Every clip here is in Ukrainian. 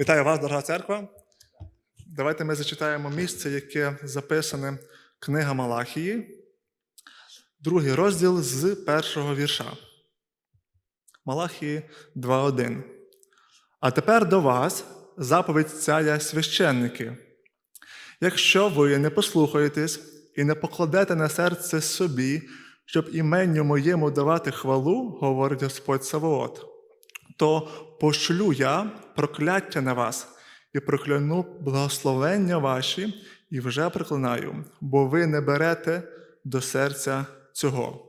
Вітаю вас, дорога церква. Давайте ми зачитаємо місце, яке записане книга Малахії, другий розділ з першого вірша. Малахії 2.1. А тепер до вас заповідь царя священники. Якщо ви не послухаєтесь і не покладете на серце собі, щоб іменню моєму давати хвалу, говорить Господь Савоот, то пошлю я прокляття на вас і прокляну благословення ваші, і вже проклинаю, бо ви не берете до серця цього.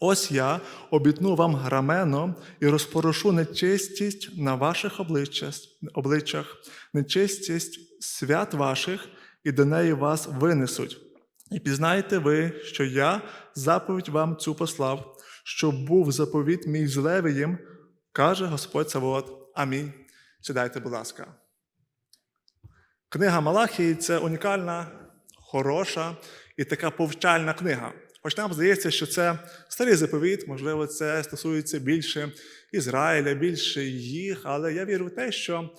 Ось я обітну вам грамено і розпорошу нечистість на ваших обличчях, нечистість свят ваших, і до неї вас винесуть. І пізнаєте ви, що я заповідь вам цю послав, щоб був заповіт мій з Левієм, каже Господь Савоот. Амінь. Сідайте, будь ласка. Книга Малахії це унікальна, хороша і така повчальна книга. Хоч нам здається, що це старий заповіт, можливо, це стосується більше Ізраїля, більше їх, але я вірю в те, що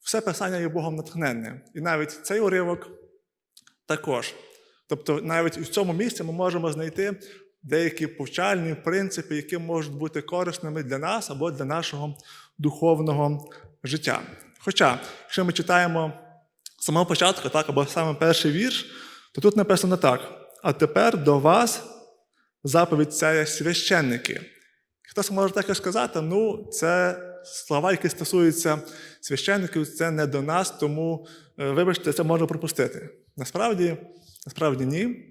все писання є Богом натхненне. І навіть цей уривок також. Тобто, навіть в цьому місці ми можемо знайти деякі повчальні принципи, які можуть бути корисними для нас або для нашого духовного життя. Хоча, якщо ми читаємо з самого початку, так, або саме перший вірш, то тут написано так: а тепер до вас заповідь ця священники. Хтось може так і сказати, ну, це слова, які стосуються священників, це не до нас, тому, е, вибачте, це можна пропустити. Насправді, насправді ні.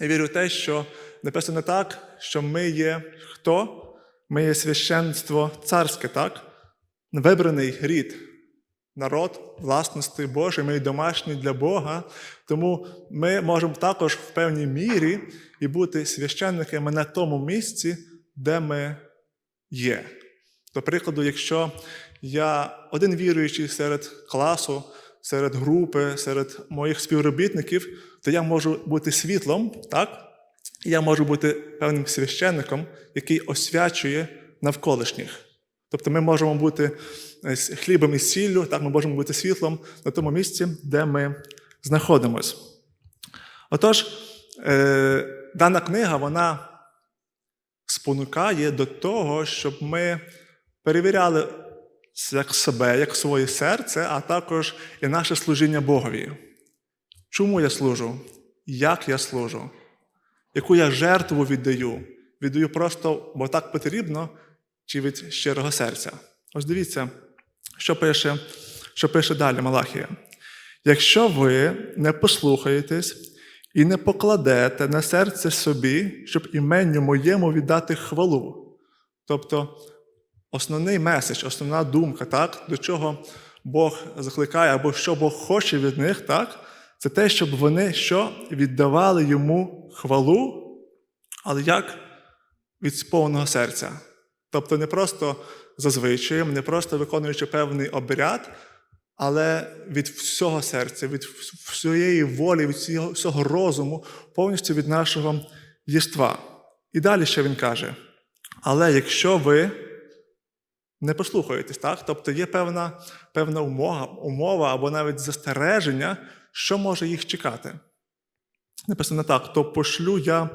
Я вірю в те, що написано так, що ми є хто? Ми є священство царське, так? Вибраний рід, народ власності Божої, ми є домашні для Бога. Тому ми можемо також в певній мірі і бути священниками на тому місці, де ми є. До прикладу, якщо я один віруючий серед класу, серед групи, серед моїх співробітників, то я можу бути світлом, так? І я можу бути певним священником, який освячує навколишніх. Тобто ми можемо бути е, хлібом і сіллю, так, ми можемо бути світлом на тому місці, де ми знаходимось. Отож, е, дана книга, вона спонукає до того, щоб ми перевіряли як себе, як своє серце, а також і наше служіння Богові. Чому я служу? Як я служу? Яку я жертву віддаю? Віддаю просто, бо так потрібно, чи від щирого серця. Ось дивіться, що пише, що пише далі Малахія. Якщо ви не послухаєтесь і не покладете на серце собі, щоб іменню моєму віддати хвалу. Тобто основний меседж, основна думка, так, до чого Бог закликає, або що Бог хоче від них, так, це те, щоб вони що віддавали йому хвалу, але як від сповного серця. Тобто не просто за звичаєм, не просто виконуючи певний обряд, але від всього серця, від всієї волі, від всього, розуму, повністю від нашого єства. І далі ще він каже: але якщо ви не послухаєтесь, так? тобто є певна певна умова, умова або навіть застереження, що може їх чекати. Написано так: то пошлю я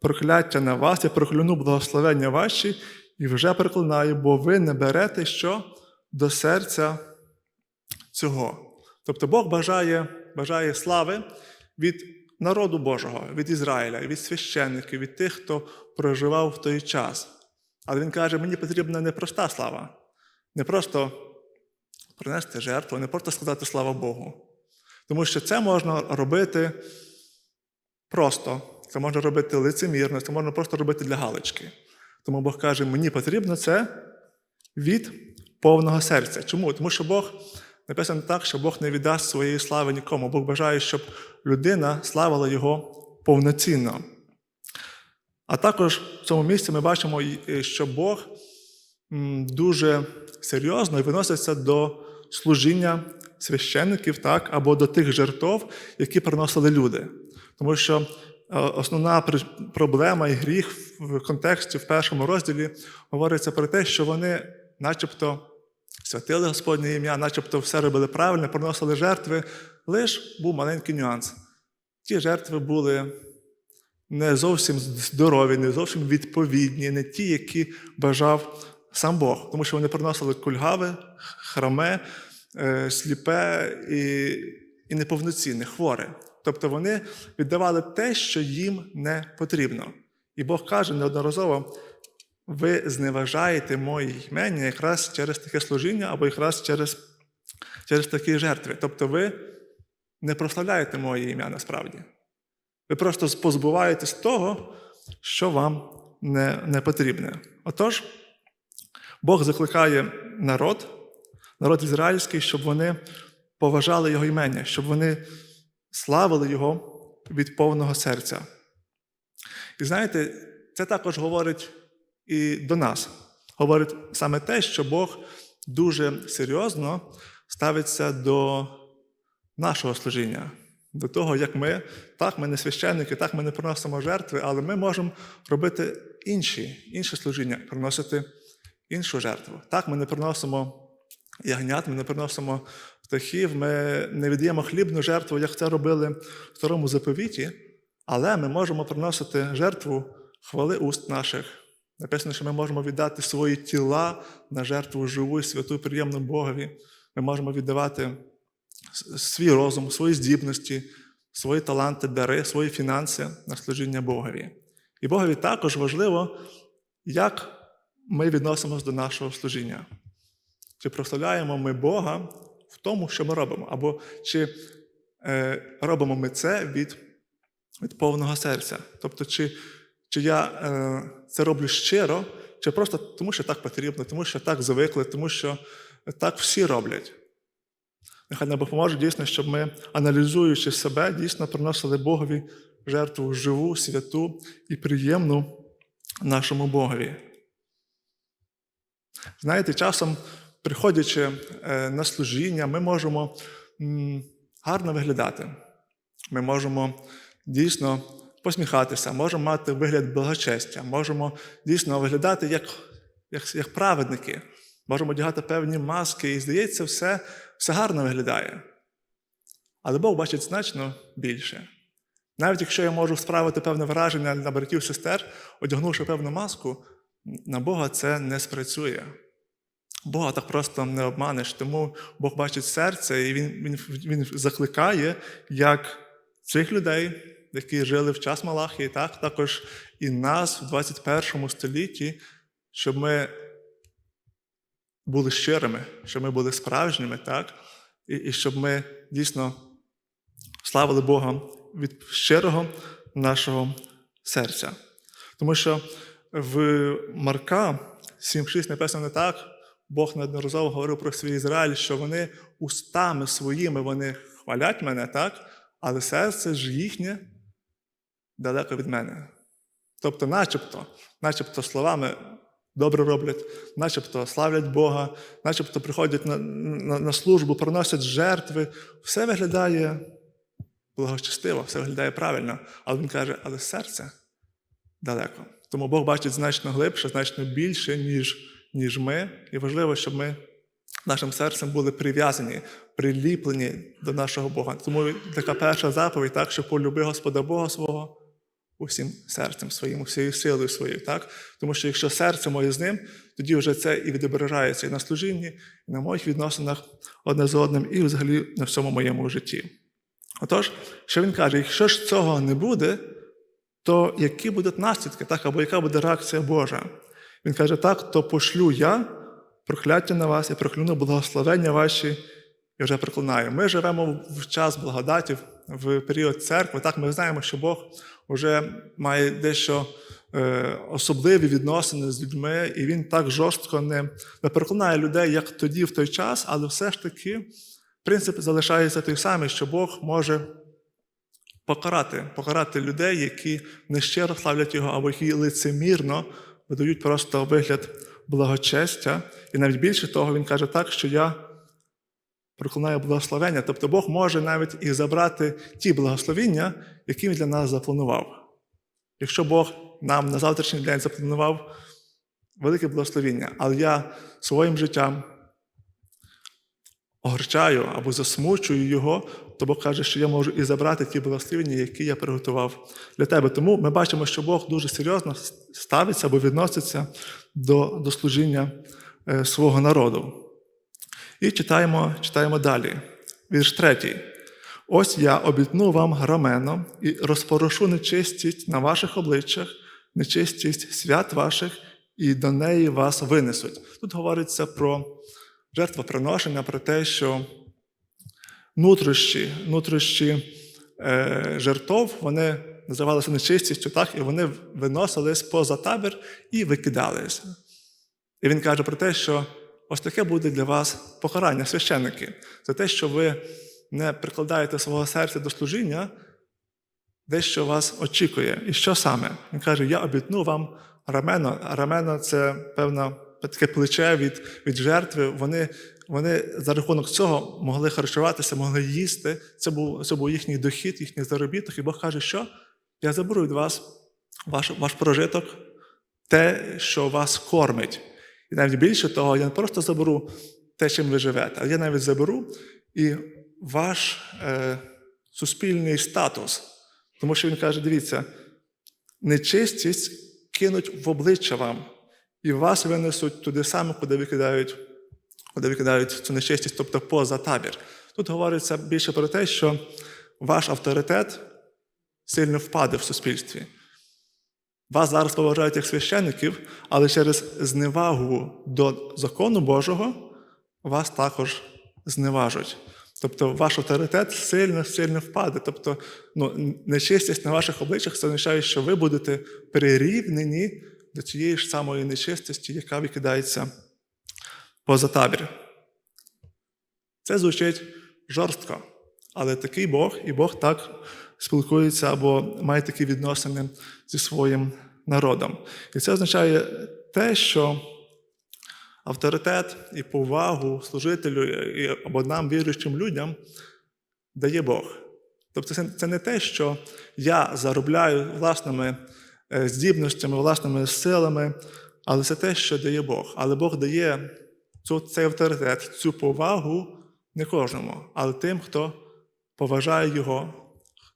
прокляття на вас, я прокляну благословення ваші, і вже проклинаю, бо ви не берете що до серця цього. Тобто Бог бажає, бажає слави від народу Божого, від Ізраїля, від священників, від тих, хто проживав в той час. Але він каже: мені потрібна не проста слава, не просто принести жертву, не просто сказати слава Богу. Тому що це можна робити просто, це можна робити лицемірно, це можна просто робити для галочки. Тому Бог каже, мені потрібно це від повного серця. Чому? Тому що Бог написано так, що Бог не віддасть своєї слави нікому. Бог бажає, щоб людина славила Його повноцінно. А також в цьому місці ми бачимо, що Бог дуже серйозно відноситься до служіння священників так, або до тих жертв, які приносили люди. Тому що основна проблема і гріх в контексті в першому розділі говориться про те, що вони, начебто, святили Господнє ім'я, начебто все робили правильно, приносили жертви. Лиш був маленький нюанс. Ті жертви були не зовсім здорові, не зовсім відповідні, не ті, які бажав сам Бог, тому що вони приносили кульгаве, храме, е, сліпе і, і неповноцінне, хворе. Тобто вони віддавали те, що їм не потрібно. І Бог каже неодноразово: ви зневажаєте мої імення якраз через таке служіння або якраз через, через такі жертви. Тобто ви не прославляєте моє ім'я насправді. Ви просто позбуваєтесь того, що вам не, не потрібне. Отож, Бог закликає народ, народ ізраїльський, щоб вони поважали його імення, щоб вони славили його від повного серця. І знаєте, це також говорить і до нас. Говорить саме те, що Бог дуже серйозно ставиться до нашого служіння, до того, як ми, так, ми не священники, так, ми не приносимо жертви, але ми можемо робити інші, інше служіння, приносити іншу жертву. Так, ми не приносимо ягнят, ми не приносимо птахів, ми не віддаємо хлібну жертву, як це робили в старому заповіті, але ми можемо приносити жертву хвали уст наших. Написано, що ми можемо віддати свої тіла на жертву живу, святу, приємну Богові. Ми можемо віддавати свій розум, свої здібності, свої таланти, дари, свої фінанси на служіння Богові. І Богові також важливо, як ми відносимося до нашого служіння. Чи прославляємо ми Бога в тому, що ми робимо, або чи е, робимо ми це від, від повного серця. Тобто, чи, чи я е, це роблю щиро, чи просто тому, що так потрібно, тому що так звикли, тому що так всі роблять. Нехай нам допоможе дійсно, щоб ми, аналізуючи себе, дійсно приносили Богові жертву живу, святу і приємну нашому Богові. Знаєте, часом, приходячи е, на служіння, ми можемо гарно виглядати. Ми можемо дійсно посміхатися, можемо мати вигляд благочестя, можемо дійсно виглядати як, як, як праведники, можемо одягати певні маски, і здається, все, все гарно виглядає. Але Бог бачить значно більше. Навіть якщо я можу справити певне враження на братів сестер, одягнувши певну маску, на Бога це не спрацює. Бога так просто не обманеш, тому Бог бачить серце, і Він, він, він закликає як цих людей, які жили в час Малахії, так, також і нас в 21 столітті, щоб ми були щирими, щоб ми були справжніми, так, і, і щоб ми дійсно славили Бога від щирого нашого серця. Тому що в Марка 7.6 написано так, Бог неодноразово говорив про свій Ізраїль, що вони устами своїми вони хвалять мене, так? але серце ж їхнє далеко від мене. Тобто, начебто, начебто словами добре роблять, начебто славлять Бога, начебто приходять на, на, на службу, приносять жертви. Все виглядає благочестиво, все виглядає правильно. Але він каже, але серце далеко. Тому Бог бачить значно глибше, значно більше, ніж, ніж ми. І важливо, щоб ми нашим серцем були прив'язані, приліплені до нашого Бога. Тому така перша заповідь, так, що полюби Господа Бога свого усім серцем своїм, усією силою своєю. Так? Тому що якщо серце моє з ним, тоді вже це і відображається і на служінні, і на моїх відносинах одне з одним, і взагалі на всьому моєму житті. Отож, що він каже, якщо ж цього не буде, то які будуть наслідки, так, або яка буде реакція Божа? Він каже, так, то пошлю я прокляття на вас і прокляну благословення ваші, і вже проклинаю. Ми живемо в час благодатів, в період церкви. Так, ми знаємо, що Бог вже має дещо е, особливі відносини з людьми, і він так жорстко не, не проклинає людей, як тоді, в той час, але все ж таки принцип залишається той самий, що Бог може покарати, покарати людей, які нещиро славлять його, або які лицемірно видають просто вигляд благочестя. І навіть більше того, він каже так, що я проклинаю благословення. Тобто Бог може навіть і забрати ті благословіння, які він для нас запланував. Якщо Бог нам на завтрашній день запланував велике благословіння, але я своїм життям огорчаю або засмучую його, то Бог каже, що я можу і забрати ті благословення, які я приготував для тебе. Тому ми бачимо, що Бог дуже серйозно ставиться або відноситься до, до служіння е, свого народу. І читаємо, читаємо далі. Вірш третій. Ось я обітну вам громено і розпорошу нечистість на ваших обличчях, нечистість свят ваших, і до неї вас винесуть. Тут говориться про жертвоприношення, про те, що нутрощі, нутрощі е, жертов, вони називалися нечистістю, так, і вони виносились поза табір і викидалися. І він каже про те, що ось таке буде для вас покарання, священники, за те, що ви не прикладаєте свого серця до служіння, дещо вас очікує. І що саме? Він каже: Я обітну вам рамено. Рамено це певне таке плече від, від жертви. Вони, вони за рахунок цього могли харчуватися, могли їсти. Це був, це був їхній дохід, їхній заробіток. І Бог каже, що я заберу від вас ваш, ваш прожиток, те, що вас кормить. І навіть більше того, я не просто заберу те, чим ви живете, а я навіть заберу і ваш е, суспільний статус. Тому що він каже: дивіться, нечистість кинуть в обличчя вам, і вас винесуть туди саме, куди викидають, куди викидають цю нечистість, тобто поза табір. Тут говориться більше про те, що ваш авторитет сильно впаде в суспільстві. Вас зараз поважають як священників, але через зневагу до закону Божого вас також зневажуть. Тобто ваш авторитет сильно сильно впаде. Тобто, ну, нечистість на ваших обличчях це означає, що ви будете прирівнені до цієї ж самої нечистості, яка викидається поза табір. Це звучить жорстко, але такий Бог, і Бог так спілкується або має такі відносини зі своїм народом. І це означає те, що авторитет і повагу служителю або нам, віруючим людям, дає Бог. Тобто це, не те, що я заробляю власними здібностями, власними силами, але це те, що дає Бог. Але Бог дає цю, цей авторитет, цю повагу не кожному, але тим, хто поважає Його,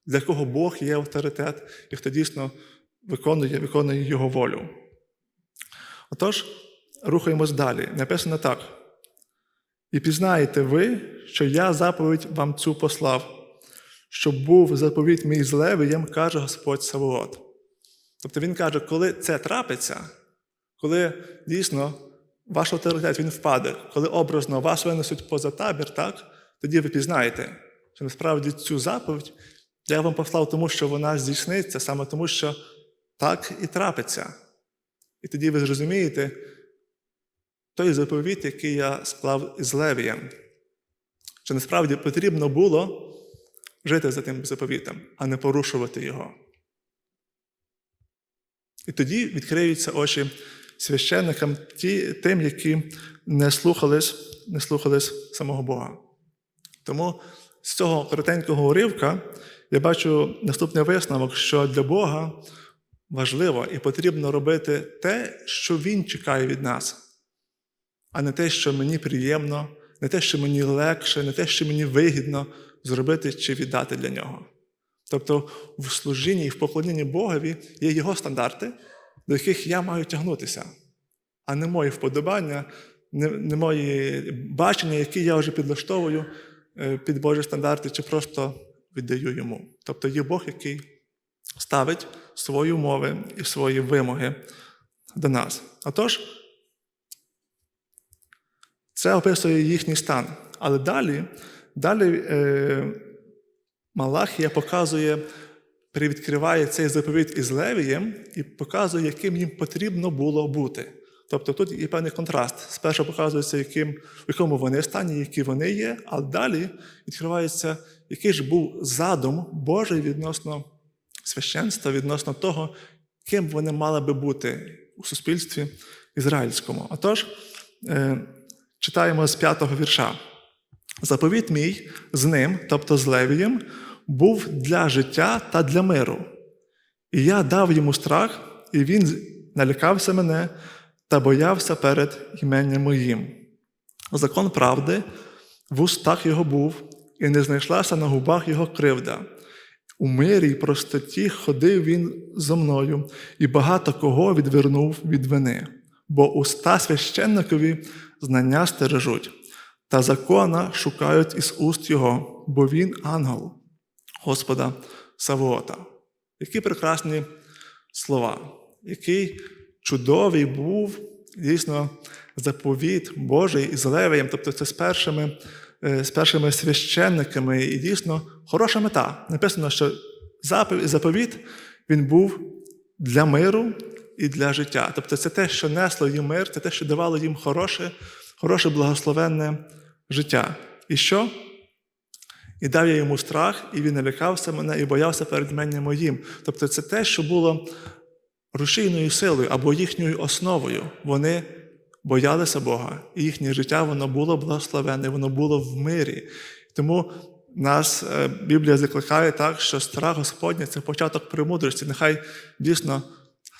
для кого Бог є авторитет і хто дійсно виконує, виконує Його волю. Отож, рухаємось далі. Написано так. І пізнаєте ви, що я заповідь вам цю послав, щоб був заповідь мій з Левієм, каже Господь Савоот. Тобто він каже, коли це трапиться, коли дійсно ваш авторитет він впаде, коли образно вас винесуть поза табір, так, тоді ви пізнаєте, що насправді цю заповідь я вам послав тому, що вона здійсниться, саме тому, що так і трапиться. І тоді ви зрозумієте той заповіт, який я склав із Левієм, що насправді потрібно було жити за тим заповітом, а не порушувати його. І тоді відкриються очі священникам, ті, тим, які не слухались, не слухались самого Бога. Тому з цього коротенького уривка я бачу наступний висновок, що для Бога важливо і потрібно робити те, що Він чекає від нас, а не те, що мені приємно, не те, що мені легше, не те, що мені вигідно зробити чи віддати для нього. Тобто в служінні і в поклонінні Богові є його стандарти, до яких я маю тягнутися, а не мої вподобання, не, не мої бачення, які я вже підлаштовую е, під Божі стандарти, чи просто віддаю йому. Тобто є Бог, який ставить свої умови і свої вимоги до нас. Отож, це описує їхній стан. Але далі, далі е, Малахія показує, привідкриває цей заповіт із Левієм і показує, яким їм потрібно було бути. Тобто тут є певний контраст. Спершу показується, яким, в якому вони стані, які вони є, а далі відкривається, який ж був задум Божий відносно священства, відносно того, ким вони мали би бути у суспільстві ізраїльському. Отож, е, читаємо з п'ятого вірша. Заповіт мій з ним, тобто з Левієм, був для життя та для миру. І я дав йому страх, і він налякався мене та боявся перед іменням моїм. Закон правди в устах його був, і не знайшлася на губах його кривда. У мирі й простоті ходив він зо мною, і багато кого відвернув від вини, бо уста священникові знання стережуть, та закона шукають із уст його, бо він ангел Господа Савоота. Які прекрасні слова, який чудовий був дійсно заповіт Божий із Левієм, тобто це з першими, е, з першими священниками, і дійсно хороша мета. Написано, що заповіт він був для миру і для життя. Тобто це те, що несло їм мир, це те, що давало їм хороше, хороше благословенне життя. І що? І дав я йому страх, і він налякався мене і боявся перед мене моїм. Тобто це те, що було рушійною силою або їхньою основою. Вони боялися Бога, і їхнє життя воно було благословенне, воно було в мирі. Тому нас е, Біблія закликає так, що страх Господній це початок премудрості. Нехай дійсно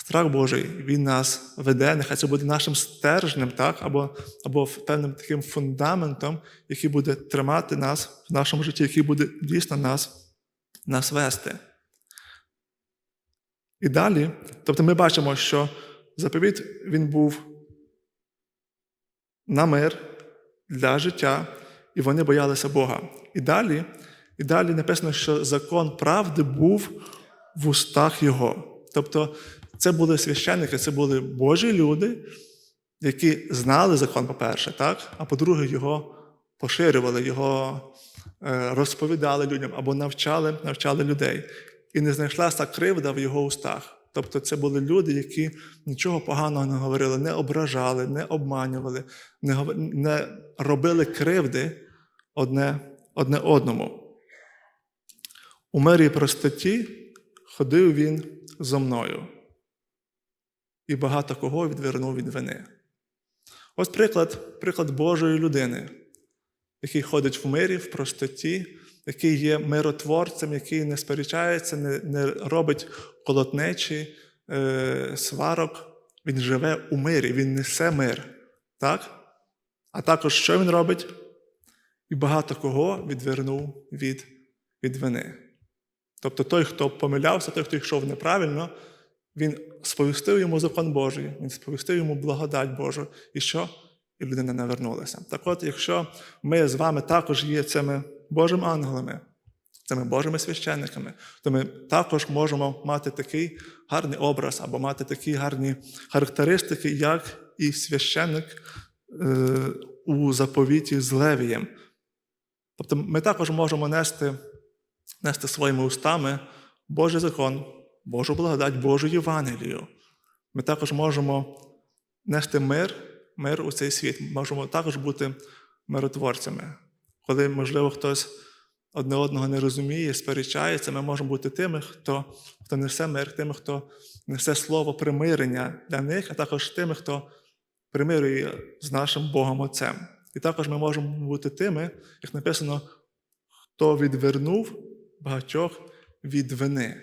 страх Божий він нас веде, нехай це буде нашим стержнем, так, або, або певним таким фундаментом, який буде тримати нас в нашому житті, який буде дійсно нас, нас вести. І далі, тобто ми бачимо, що заповіт він був на мир для життя, і вони боялися Бога. І далі, і далі написано, що закон правди був в устах Його. Тобто, це були священники, це були Божі люди, які знали закон, по-перше, так? а по-друге, його поширювали, його е, розповідали людям або навчали, навчали людей. І не знайшлася кривда в його устах. Тобто це були люди, які нічого поганого не говорили, не ображали, не обманювали, не, не робили кривди одне, одне одному. У мирі простоті ходив він зо мною, і багато кого відвернув від вини. Ось приклад, приклад Божої людини, який ходить в мирі, в простоті, який є миротворцем, який не сперечається, не, не робить колотнечі, е, сварок. Він живе у мирі, він несе мир. Так? А також що він робить? І багато кого відвернув від, від вини. Тобто той, хто помилявся, той, хто йшов неправильно, він сповістив йому закон Божий, він сповістив йому благодать Божу. І що? І людина навернулася. Так от, якщо ми з вами також є цими Божими ангелами, цими Божими священниками, то ми також можемо мати такий гарний образ або мати такі гарні характеристики, як і священник е, у заповіті з Левієм. Тобто ми також можемо нести, нести своїми устами Божий закон, Божу благодать, Божу Євангелію. Ми також можемо нести мир, мир у цей світ. Можемо також бути миротворцями. Коли, можливо, хтось одне одного не розуміє, сперечається, ми можемо бути тими, хто, хто несе мир, тими, хто несе слово примирення для них, а також тими, хто примирює з нашим Богом Отцем. І також ми можемо бути тими, як написано, хто відвернув багатьох від вини.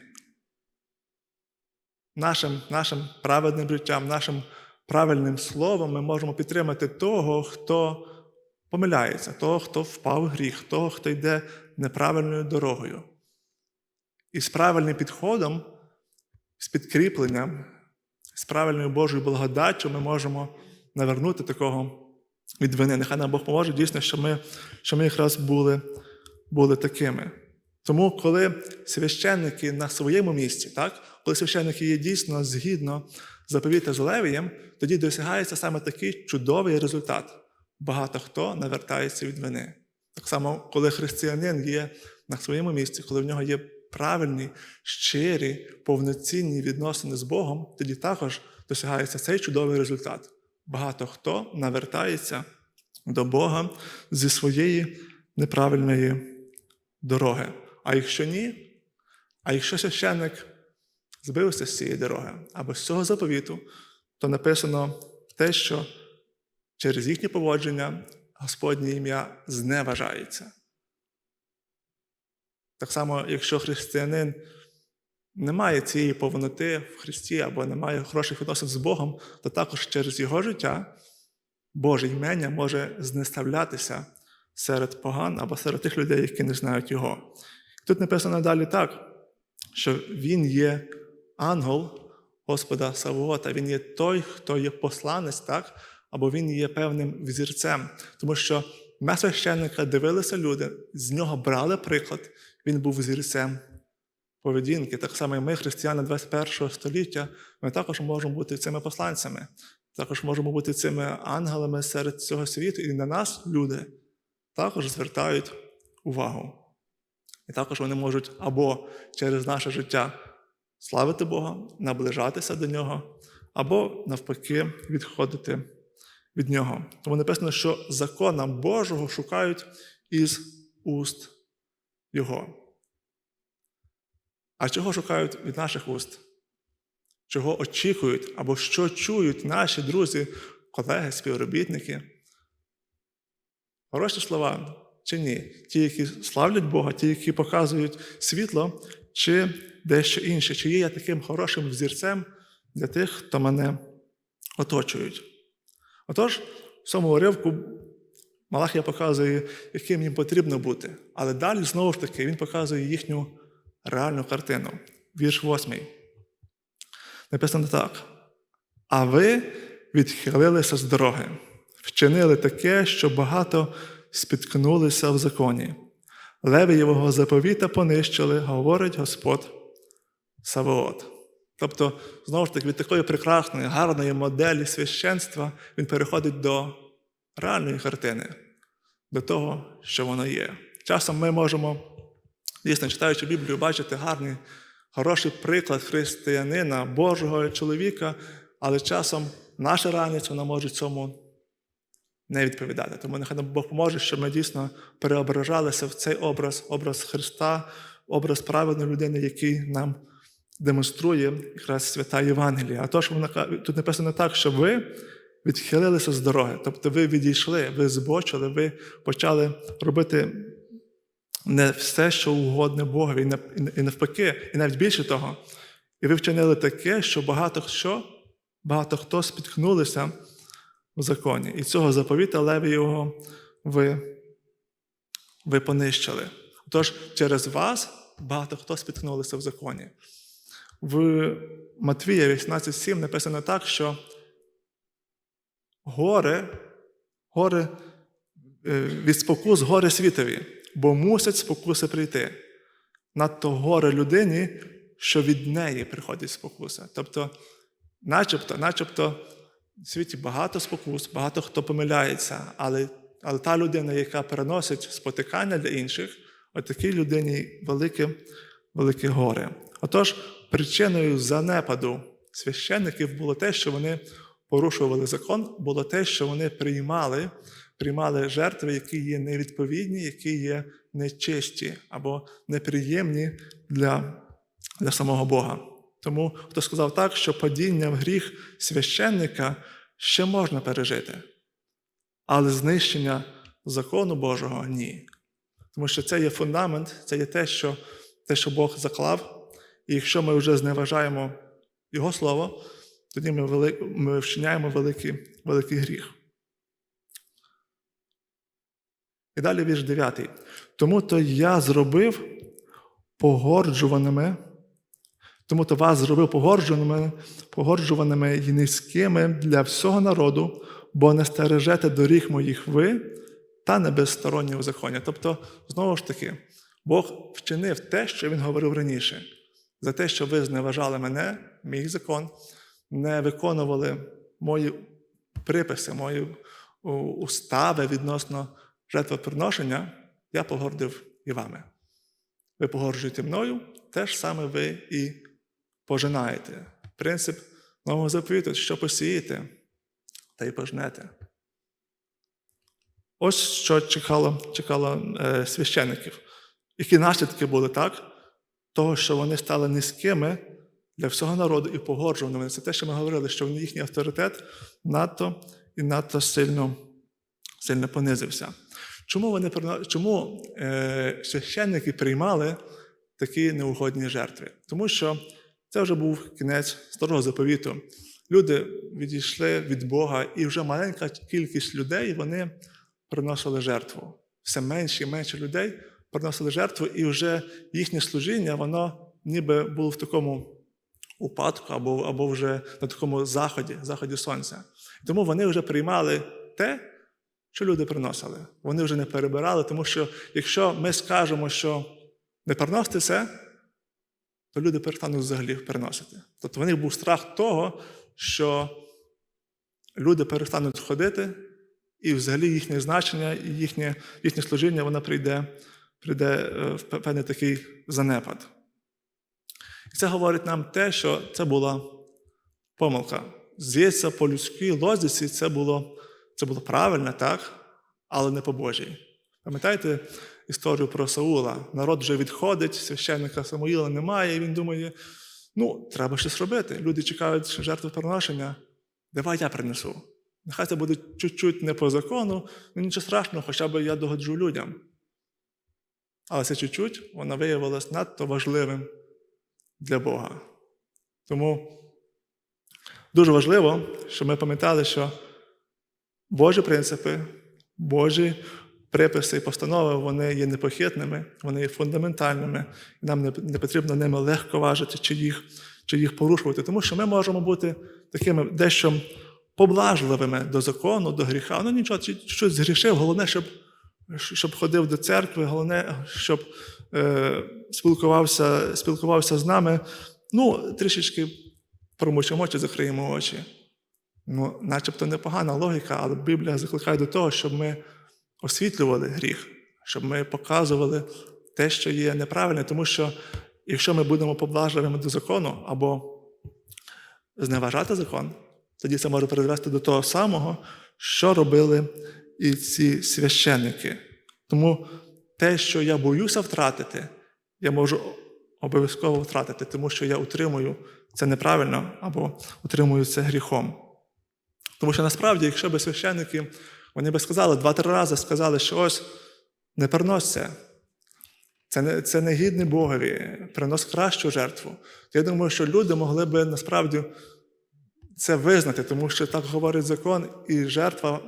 Нашим, нашим праведним життям, нашим правильним словом ми можемо підтримати того, хто помиляється, того, хто впав в гріх, того, хто йде неправильною дорогою. І з правильним підходом, з підкріпленням, з правильною Божою благодаттю ми можемо навернути такого від вини. Нехай нам Бог поможе дійсно, що ми, що ми якраз були, були такими. Тому, коли священники на своєму місці, так, коли священники є дійсно згідно заповіти з Левієм, тоді досягається саме такий чудовий результат. Багато хто навертається від вини. Так само, коли християнин є на своєму місці, коли в нього є правильні, щирі, повноцінні відносини з Богом, тоді також досягається цей чудовий результат. Багато хто навертається до Бога зі своєї неправильної дороги. А якщо ні, а якщо священник збився з цієї дороги або з цього заповіту, то написано те, що через їхнє поводження Господнє ім'я зневажається. Так само, якщо християнин не має цієї повноти в Христі або не має хороших відносин з Богом, то також через його життя Боже імення може знеставлятися серед поган або серед тих людей, які не знають його. Тут написано далі так, що він є ангел Господа Савоота, він є той, хто є посланець, так? або він є певним взірцем. Тому що на священника дивилися люди, з нього брали приклад, він був взірцем поведінки. Так само і ми, християни 21 століття, ми також можемо бути цими посланцями, також можемо бути цими ангелами серед цього світу, і на нас люди також звертають увагу. І також вони можуть або через наше життя славити Бога, наближатися до Нього, або навпаки відходити від Нього. Тому написано, що закона Божого шукають із уст Його. А чого шукають від наших уст? Чого очікують або що чують наші друзі, колеги, співробітники? Хороші слова чи ні? Ті, які славлять Бога, ті, які показують світло, чи дещо інше, чи є я таким хорошим взірцем для тих, хто мене оточують. Отож, в цьому уривку Малахія показує, яким їм потрібно бути. Але далі, знову ж таки, він показує їхню реальну картину. Вірш восьмий. Написано так. А ви відхилилися з дороги, вчинили таке, що багато спіткнулися в законі. Левієвого заповіта понищили, говорить Господь Савоот. Тобто, знову ж таки, від такої прекрасної, гарної моделі священства він переходить до реальної картини, до того, що воно є. Часом ми можемо, дійсно, читаючи Біблію, бачити гарний, хороший приклад християнина, Божого чоловіка, але часом наша реальність вона може цьому не відповідати. Тому нехай нам Бог поможе, щоб ми дійсно переображалися в цей образ, образ Христа, образ праведної людини, який нам демонструє якраз свята Євангелія. А то, що вона тут написано так, що ви відхилилися з дороги, тобто ви відійшли, ви збочили, ви почали робити не все, що угодне Богові, і навпаки, і навіть більше того. І ви вчинили таке, що багато що, багато хто спіткнулися в законі. І цього заповіта Леві його ви, ви понищили. Тож через вас багато хто спіткнулися в законі. В Матвія 18.7 написано так, що горе, горе е, від спокус горе світові, бо мусять спокуси прийти. Надто горе людині, що від неї приходять спокуси. Тобто, начебто, начебто в світі багато спокус, багато хто помиляється, але але та людина, яка переносить спотикання для інших, от такій людині велике, велике горе. Отож, причиною занепаду священників було те, що вони порушували закон, було те, що вони приймали, приймали жертви, які є невідповідні, які є нечисті або неприємні для, для самого Бога. Тому хто сказав так, що падіння в гріх священника ще можна пережити, але знищення закону Божого ні. Тому що це є фундамент, це є те, що те, що Бог заклав. І якщо ми вже зневажаємо Його Слово, тоді ми вели... ми вчиняємо великий, великий гріх. І далі вірш 9. Тому то я зробив погорджуваними. Тому то вас зробив погорджуваними, погорджуваними і низькими для всього народу, бо не стережете доріг моїх ви та не безсторонні у законі. Тобто, знову ж таки, Бог вчинив те, що Він говорив раніше, за те, що ви зневажали мене, мій закон, не виконували мої приписи, мої устави відносно жертвоприношення, я погордив і вами. Ви погорджуєте мною, теж саме ви і пожинаєте. Принцип нового заповіту, що посієте, та й пожнете. Ось що чекало чекало е, священиків. Які наслідки були так? Того, що вони стали низькими для всього народу і погоджуваними. Це те, що ми говорили, що їхній авторитет надто і надто сильно сильно понизився. Чому вони чому е, священники приймали такі неугодні жертви? Тому що це вже був кінець старого заповіту. Люди відійшли від Бога, і вже маленька кількість людей вони приносили жертву. все менше і менше людей приносили жертву, і вже їхнє служіння, воно ніби було в такому упадку або, або вже на такому заході, заході сонця. Тому вони вже приймали те, що люди приносили. Вони вже не перебирали, тому що якщо ми скажемо, що не приносите це, то люди перестануть взагалі переносити. Тобто в них був страх того, що люди перестануть ходити, і взагалі їхнє значення і їхнє, їхнє служіння воно прийде, прийде е, певний такий занепад. І це говорить нам те, що це була помилка. Здається, по людській логіці це було, це було правильно, так, але не по Божій. Пам'ятаєте історію про Саула? Народ вже відходить, священника Самуїла немає, і він думає: ну, треба щось робити. Люди чекають жертвоприношення, давай я принесу. Нехай це буде чуть-чуть не по закону, ну нічого страшного, хоча б я догоджу людям. Але це чуть-чуть воно виявилось надто важливим для Бога. Тому дуже важливо, щоб ми пам'ятали, що Божі принципи, Божі приписи і постанови вони є непохитними, вони є фундаментальними, і нам не, потрібно ними легко важити чи їх, чи їх порушувати, тому що ми можемо бути такими дещо поблажливими до закону, до гріха. Ну нічого, щось згрішив, головне, щоб, щоб ходив до церкви, головне, щоб е, спілкувався, спілкувався з нами. Ну, трішечки промочимо очі, закриємо очі. Ну, начебто непогана логіка, але Біблія закликає до того, щоб ми освітлювали гріх, щоб ми показували те, що є неправильне, тому що якщо ми будемо поблажливими до закону або зневажати закон, тоді це може призвести до того самого, що робили і ці священники. Тому те, що я боюся втратити, я можу обов'язково втратити, тому що я утримую це неправильно або утримую це гріхом. Тому що насправді, якщо б священники, вони би сказали два-три рази сказали, що ось не це. Це не, це не гідне Богові, принос кращу жертву. Я думаю, що люди могли би насправді це визнати, тому що так говорить закон, і жертва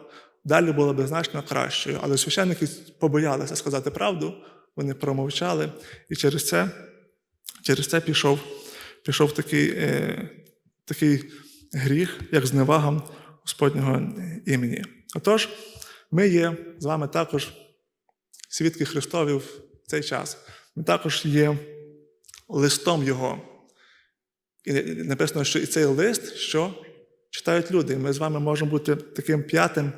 далі була би значно кращою. Але священники побоялися сказати правду, вони промовчали, і через це, через це пішов, пішов такий, е, такий гріх, як зневага Господнього імені. Отож, ми є з вами також свідки Христові в цей час. Ми також є листом Його. І написано, що і цей лист, що читають люди. Ми з вами можемо бути таким п'ятим,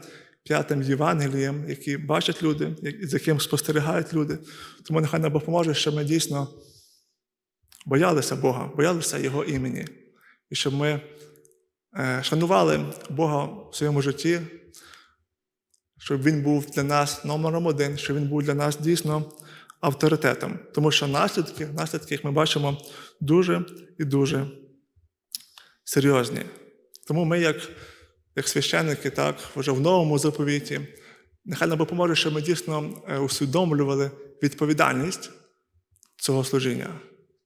п'ятим Євангелієм, який бачать люди, як- з яким спостерігають люди. Тому нехай нам Бог поможе, щоб ми дійсно боялися Бога, боялися Його імені. І щоб ми е, шанували Бога в своєму житті, щоб Він був для нас номером один, щоб Він був для нас дійсно авторитетом. Тому що наслідки, наслідки, як ми бачимо, дуже і дуже серйозні. Тому ми, як, як священники, так, вже в новому заповіті, нехай нам Бог поможе, щоб ми дійсно е, усвідомлювали відповідальність цього служіння,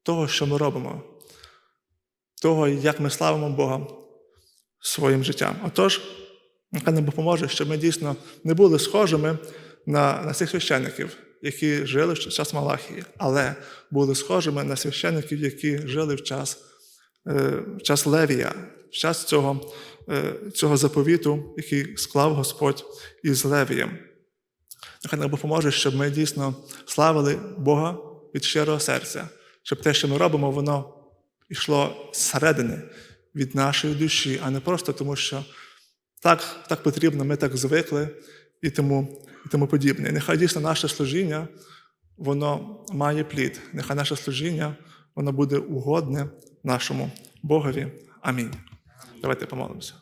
того, що ми робимо, того, як ми славимо Бога своїм життям. Отож, нехай нам Бог поможе, щоб ми дійсно не були схожими на, на цих священників, які жили в час Малахії, але були схожими на священників, які жили в час, е, в час Левія, в час цього, цього заповіту, який склав Господь із Левієм. Нехай нам Бог поможе, щоб ми дійсно славили Бога від щирого серця, щоб те, що ми робимо, воно йшло зсередини від нашої душі, а не просто тому, що так, так потрібно, ми так звикли і тому, і тому подібне. Нехай дійсно наше служіння, воно має плід. Нехай наше служіння, воно буде угодне нашому Богові. Амінь. Давайте помолимося.